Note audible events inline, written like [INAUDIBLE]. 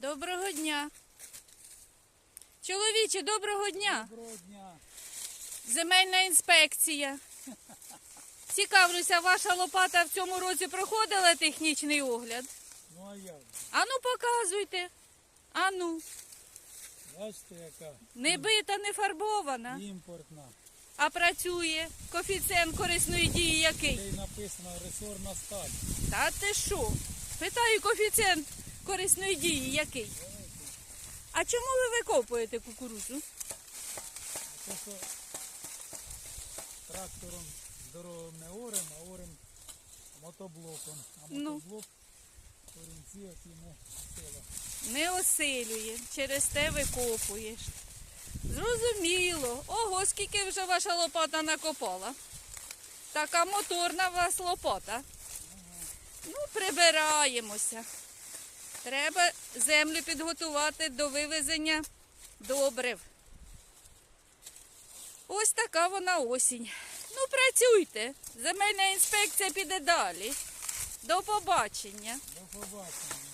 Доброго дня. Чоловіче, доброго дня. Доброго дня. Земельна інспекція. [LAUGHS] Цікавлюся, ваша лопата в цьому році проходила технічний огляд. Ну а як? Ану, показуйте. Ану, Бачите, яка не бита, не фарбована, імпортна. а працює. Коефіцієнт корисної дії який? Де написано ресорна сталь. Та ти що? Питаю коефіцієнт корисної дії який? А чому ви викопуєте кукурудзу? Те, що трактором здоровим не орем, а орем мотоблоком. А Ну. мотоблок корінці, які не сила. Не осилює, через те викопуєш. Зрозуміло. Ого, скільки вже ваша лопата накопала. Така моторна у вас лопата. Ну, прибираємося. Треба землю підготувати до вивезення добрив. Ось така вона осінь. Ну, працюйте. Земельна інспекція піде далі. До побачення. До побачення.